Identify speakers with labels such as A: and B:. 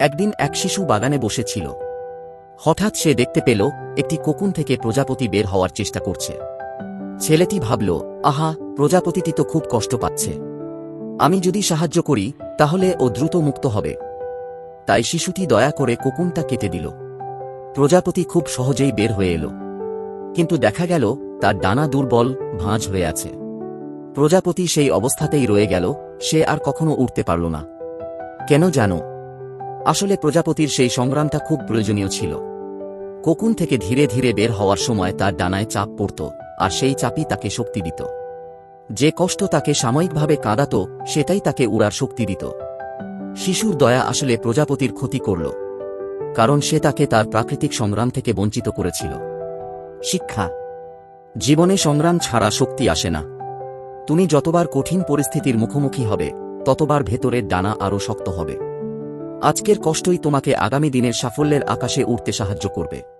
A: একদিন এক শিশু বাগানে বসেছিল। হঠাৎ সে দেখতে পেল, একটি কোকুন থেকে প্রজাপতি বের হওয়ার চেষ্টা করছে। ছেলেটি ভাবল, আহা, প্রজাপতিটি তো খুব কষ্ট পাচ্ছে। আমি যদি সাহায্য করি, তাহলে ও দ্রুত মুক্ত হবে। তাই শিশুটি দয়া করে কোকুনটা কেটে দিল। প্রজাপতি খুব সহজেই বের হয়ে এলো। কিন্তু দেখা গেল, তার ডানা দুর্বল, ভাঁজ হয়ে আছে। প্রজাপতি সেই অবস্থাতেই রয়ে গেল, সে আর কখনো উঠতে পারল না। কেন জানো আসলে প্রজাপতির সেই সংগ্রামটা খুব প্রয়োজনীয় ছিল। কোকুন থেকে ধীরে ধীরে বের হওয়ার সময় তার ডানায় চাপ পড়ত, আর সেই চাপই তাকে শক্তি দিত। যে কষ্ট তাকে সাময়িকভাবে কাঁদাত, সেটাই তাকে উড়ার শক্তি দিত। শিশুর দয়া আসলে প্রজাপতির ক্ষতি করল, কারণ সে তাকে তার প্রাকৃতিক সংগ্রাম থেকে বঞ্চিত করেছিল। শিক্ষা, জীবনে সংগ্রাম ছাড়া শক্তি আসে না। তুমি যতবার কঠিন পরিস্থিতির মুখোমুখি হবে, ততবার ভেতরের ডানা আরও শক্ত হবে। আজকের কষ্টই তোমাকে আগামী দিনের সাফল্যের আকাশে উঠতে সাহায্য করবে।